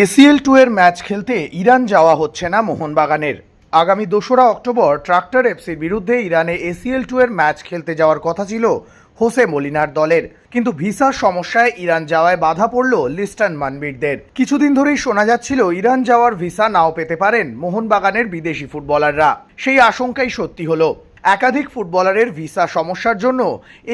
ACL two এর match খেলতে Iran যাওয়া হচ্ছে না মোহনবাগানের। আগামী দোসরা অক্টোবর ট্রাক্টর এফসির বিরুদ্ধে ইরানে এসিএল টু এর ম্যাচ খেলতে যাওয়ার কথা ছিল হোসে মলিনার দলের। কিন্তু ভিসার সমস্যায় ইরান যাওয়ায় বাধা পড়ল লিস্টান মানবীরদের। কিছুদিন ধরেই শোনা যাচ্ছিল, ইরান যাওয়ার ভিসা নাও পেতে পারেন মোহনবাগানের বিদেশি ফুটবলাররা। সেই আশঙ্কাই সত্যি হলো। একাধিক ফুটবলারের ভিসা সমস্যার জন্য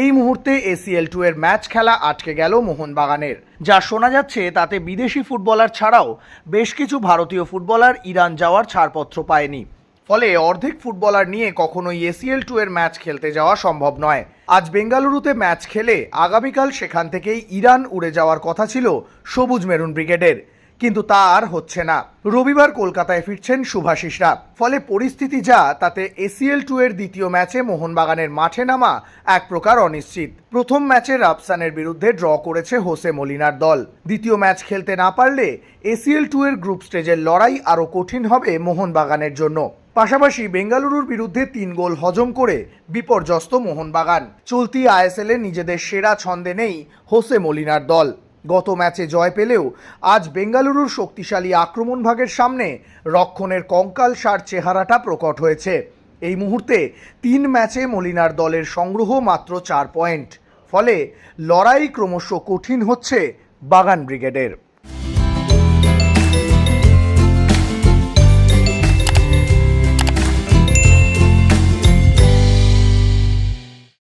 এই মুহূর্তে এসিএল টু এর ম্যাচ খেলা আটকে গেল মোহনবাগানের। যা শোনা যাচ্ছে তাতে বিদেশি ফুটবলার ছাড়াও বেশ কিছু ভারতীয় ফুটবলার ইরান যাওয়ার ছাড়পত্র পায়নি। ফলে অর্ধেক ফুটবলার নিয়ে কখনোই এসিএল টু এর ম্যাচ খেলতে যাওয়া সম্ভব নয়। আজ বেঙ্গালুরুতে ম্যাচ খেলে আগামীকাল সেখান থেকেই ইরান উড়ে যাওয়ার কথা ছিল সবুজ মেরুন ব্রিগেডের। কিন্তু তা আর হচ্ছে না। রবিবার কলকাতায় ফিরছেন শুভাশিসরা। ফলে পরিস্থিতি যা, তাতে এসিএল টু এর দ্বিতীয় ম্যাচে মোহনবাগানের মাঠে নামা এক প্রকার অনিশ্চিত। প্রথম ম্যাচে রাফসানের বিরুদ্ধে ড্র করেছে হোসে মলিনার দল। দ্বিতীয় ম্যাচ খেলতে না পারলে এসিএল টু এর গ্রুপ স্টেজের লড়াই আরও কঠিন হবে মোহনবাগানের জন্য। পাশাপাশি বেঙ্গালুরুর বিরুদ্ধে তিন গোল হজম করে বিপর্যস্ত মোহনবাগান। চলতি আইএসএলে নিজেদের সেরা ছন্দে নেই হোসে মলিনার দল। গত ম্যাচে জয় পেলেও আজ বেঙ্গালুরুর শক্তিশালী আক্রমণ ভাগের সামনে রক্ষণের কঙ্কাল সার চেহারাটা প্রকট হয়েছে। এই মুহূর্তে তিন ম্যাচে মলিনার দলের সংগ্রহ মাত্র চার পয়েন্ট। ফলে লড়াই ক্রমশ কঠিন হচ্ছে বাগান ব্রিগেডের।